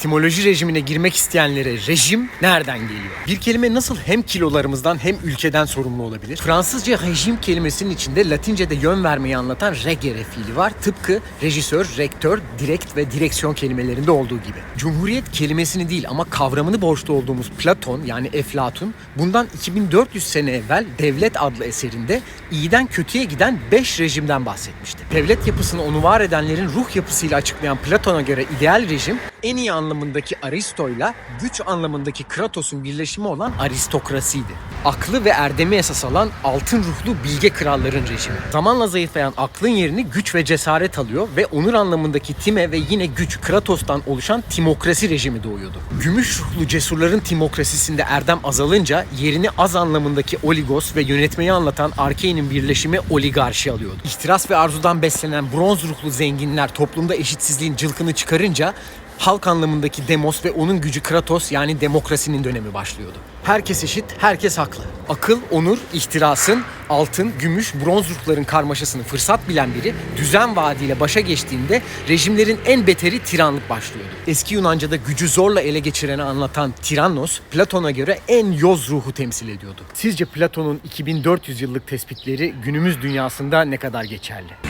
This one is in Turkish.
Etimoloji rejimine girmek isteyenlere rejim nereden geliyor? Bir kelime nasıl hem kilolarımızdan hem ülkeden sorumlu olabilir? Fransızca rejim kelimesinin içinde Latince'de yön vermeyi anlatan regere fiili var. Tıpkı rejisör, rektör, direkt ve direksiyon kelimelerinde olduğu gibi. Cumhuriyet kelimesini değil ama kavramını borçlu olduğumuz Platon yani Eflatun bundan 2400 sene evvel Devlet adlı eserinde iyiden kötüye giden 5 rejimden bahsetmişti. Devlet yapısını onu var edenlerin ruh yapısıyla açıklayan Platon'a göre ideal rejim en iyi anlamındaki Aristo'yla güç anlamındaki Kratos'un birleşimi olan aristokrasiydi. Aklı ve erdemi esas alan altın ruhlu bilge kralların rejimi. Zamanla zayıflayan aklın yerini güç ve cesaret alıyor ve onur anlamındaki time ve yine güç Kratos'tan oluşan timokrasi rejimi doğuyordu. Gümüş ruhlu cesurların timokrasisinde erdem azalınca yerini az anlamındaki oligos ve yönetmeyi anlatan arkeinin birleşimi oligarşi alıyordu. İhtiras ve arzudan beslenen bronz ruhlu zenginler toplumda eşitsizliğin cılkını çıkarınca halk anlamındaki demos ve onun gücü Kratos yani demokrasinin dönemi başlıyordu. Herkes eşit, herkes haklı. Akıl, onur, ihtirasın, altın, gümüş, bronz ruhların karmaşasını fırsat bilen biri düzen vaadiyle başa geçtiğinde rejimlerin en beteri tiranlık başlıyordu. Eski Yunanca'da gücü zorla ele geçireni anlatan Tirannos, Platon'a göre en yoz ruhu temsil ediyordu. Sizce Platon'un 2400 yıllık tespitleri günümüz dünyasında ne kadar geçerli?